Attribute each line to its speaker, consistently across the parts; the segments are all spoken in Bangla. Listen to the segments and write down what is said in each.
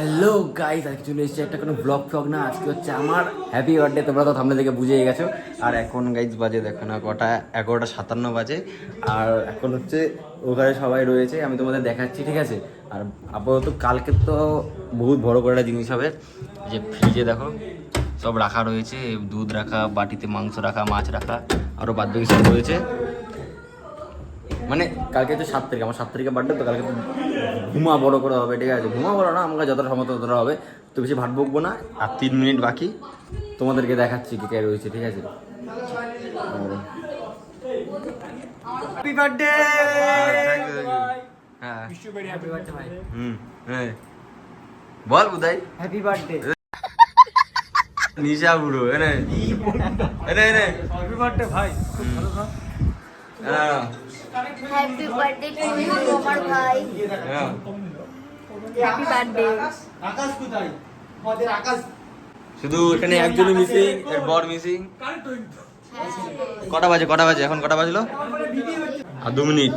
Speaker 1: হ্যালো গাইস আজকে চলে এসেছে একটা কোনো ব্লগ ফ্লগ না, আজকে হচ্ছে আমার হ্যাপি বার্থডে তোমরা তো থামলে থেকে বুঝেই গেছো। আর এখন গাইজ বাজে দেখো না, কটা, এগারোটা সাতান্ন বাজে। আর এখন হচ্ছে ওখানে সবাই রয়েছে, আমি তোমাদের দেখাচ্ছি, ঠিক আছে? আর আপাতত কালকে তো বহুত বড় করে একটা জিনিস হবে, যে ফ্রিজে দেখো, সব রাখা রয়েছে, দুধ রাখা, বাটিতে মাংস রাখা, মাছ রাখা আরও বাদ বাকি সব রয়েছে। মানে কালকে তো সাত তারিখ, আমার সাত তারিখে বার্থডে তো কালকে তো ঘুমা বড় করে হবে ঠিক আছে? ঘুমা বড় না আমাকে যতটা সম্ভব ততটা হবে। তো বেশি ভাট বকবো না আর তিন মিনিট বাকি। তোমাদেরকে দেখাচ্ছি কে কে রয়েছে ঠিক আছে? হ্যাপি বার্থডে হ্যাঁ হুম হ্যাঁ। বল বুদাই
Speaker 2: হ্যাপি বার্থডে
Speaker 1: নিশা বুড়ো এনে। এনে এনে।
Speaker 2: হ্যাপি বার্থডে ভাই। খুব ভালো
Speaker 1: হ্যাঁ
Speaker 3: হ্যাপি বার্থডে টু ইউ আমার ভাই
Speaker 1: হ্যাঁ
Speaker 3: হ্যাপি বার্থডে
Speaker 2: আকাশ কোথায় আমাদের আকাশ
Speaker 1: শুধু এখানে একজনই মিসিং এর বর মিসিং কটা বাজে কটা বাজে? এখন কটা বাজলো? আর দু মিনিট।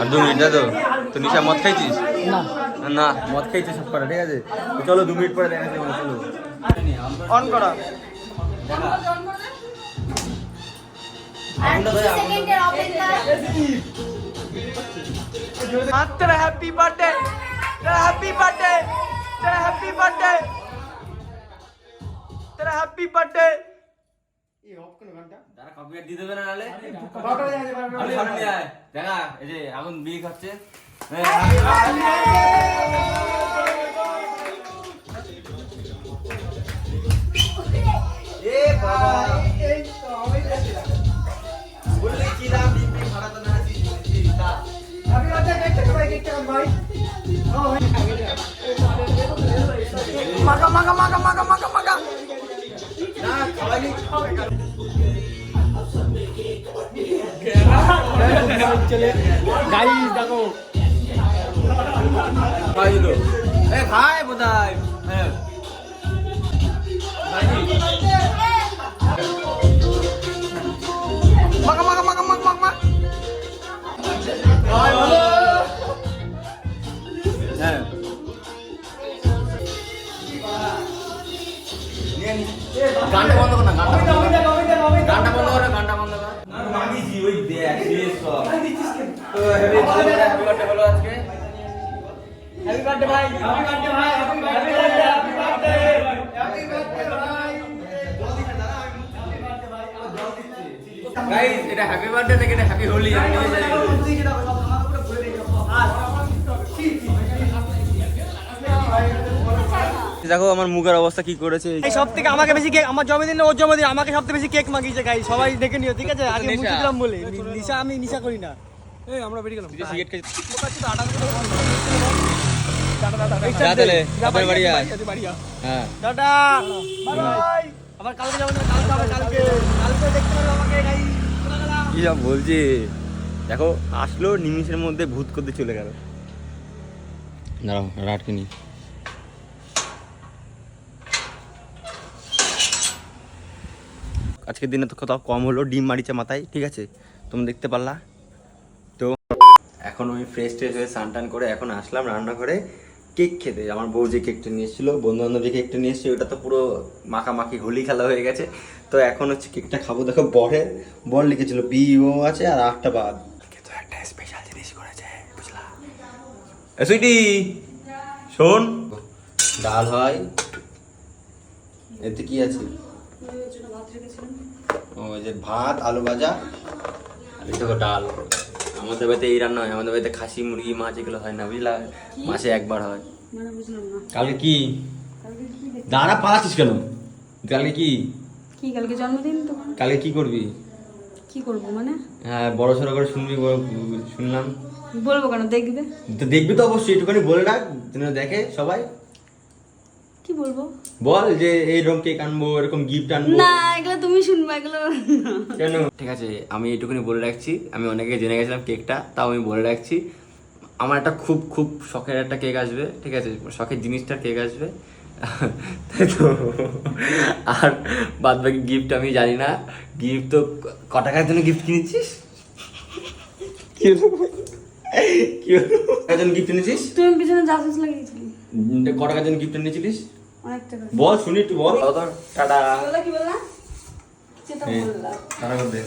Speaker 1: আর দু মিনিট তাই তো তো নিশা মদ খাইছিস?
Speaker 2: না।
Speaker 1: না মদ খাইছিস সব কটা ঠিক আছে? চলো দু মিনিট পরে দেখা যাবে চলো।
Speaker 2: অন করা। তেরা হ্যাপি বার্থডে তেরা হ্যাপি বার্থডে তেরা হ্যাপি বার্থডে তেরা হ্যাপি বার্থডে এই যে কোন ঘণ্টা
Speaker 1: তারা কপিরাইট
Speaker 2: মাগা মাগা মাগা মাগা মাগা মাগা। গাইস দেখো।
Speaker 1: এ খাই বোধহয় হ্যাঁ। গাইস এটা হ্যাপি বার্থডে থেকে এটা হ্যাপি হোলি আমি দেখো আমার মুখের অবস্থা কি করেছে।
Speaker 2: এই সব থেকে আমাকে বেশি কেক আমার জন্মদিন ওর জন্মদিন আমাকে সব থেকে বেশি কেক মাগিয়েছে গাই সবাই দেখে নিও ঠিক আছে? আগে
Speaker 1: নেশা।
Speaker 2: দিলাম বলে। নিশা আমি নিশা করি না। এই আমরা বেরিয়ে গেলাম।
Speaker 1: সিগারেট খাই
Speaker 2: এই
Speaker 1: যা তাহলে, বাড়ি আয়।
Speaker 2: যা, বাড়ি আয়।
Speaker 1: হ্যাঁ।
Speaker 2: টাটা বাই আবার কালকে যাব কালকে কালকে। কালকে দেখতে পারবে আমাকে গাই।
Speaker 1: কি বলছে? দেখো আসলো নিমিষের মধ্যে ভূত করতে চলে গেল। দাঁড়াও রাটকে নি আজকের দিনে তো কোথাও কম হলো ডিম মারিছে মাথায় ঠিক আছে? তুমি দেখতে পারলা। এখন আমি ফ্রেশ ট্রেশ হয়ে স্নান টান করে এখন আসলাম রান্নাঘরে কেক খেতে। আমার বউ যে কেকটা নিয়ে এসেছিল বন্ধু বান্ধব যে কেকটা নিয়ে এসেছে ওটা তো পুরো মাখামাখি হোলি খেলা হয়ে গেছে। তো এখন হচ্ছে কেকটা খাব। দেখো বরে বল লিখেছিল বি ও আছে আর আটটা বাদ। আজকে তো একটা স্পেশাল জিনিস করেছে বুঝলা? সুইটি শোন। ডাল হয়। এতে কি আছে? ও যে ভাত আলু ভাজা আর এই দেখো ডাল। আমাদের বাড়িতে এই রান্না হয় আমাদের বাড়িতে খাসি মুরগি মাছ এগুলো হয় না বুঝলা? মাসে একবার হয়। কালকে কি? দাঁড়া পালাচ্ছিস কেন? কালকে কি?
Speaker 4: কি কালকে জন্মদিন তোমার
Speaker 1: কালকে কি করবি?
Speaker 4: কি করব মানে?
Speaker 1: হ্যাঁ বড় সড়ো করে শুনবি শুনলাম।
Speaker 4: বলব কেন দেখবে?
Speaker 1: তো দেখবি তো অবশ্যই একটুখানি বলে রাখ যেন দেখে সবাই।
Speaker 4: কি বলব?
Speaker 1: বল যে এইরকম কেক আনব এরকম গিফট আনব।
Speaker 4: না এগুলো তুমি শুনবে এগুলো
Speaker 1: কেন? ঠিক আছে আমি এইটুকুনি বলে রাখছি। আমি অনেকে জেনে গেছিলাম কেকটা তাও আমি বলে রাখছি। আমার একটা খুব খুব শখের একটা কেক আসবে ঠিক আছে? শখের জিনিসটার কেক আসবে। তাই তো। আর বাদ বাকি গিফট আমি জানি না। গিফট তো ক টাকার জন্য গিফট কিনেছিস? কি হলো কি হলো? গিফট কিনেছিস?
Speaker 4: তুমি পিছনে জাসুস লাগিয়েছিলি
Speaker 1: ক টাকার জন্য গিফট
Speaker 4: টাকা
Speaker 1: বল শুনি একটু বল। টাটা।
Speaker 4: কি বললা কি বললা? সেটা
Speaker 1: হ্যাঁ।
Speaker 4: বললাম।
Speaker 1: টাটা করে দে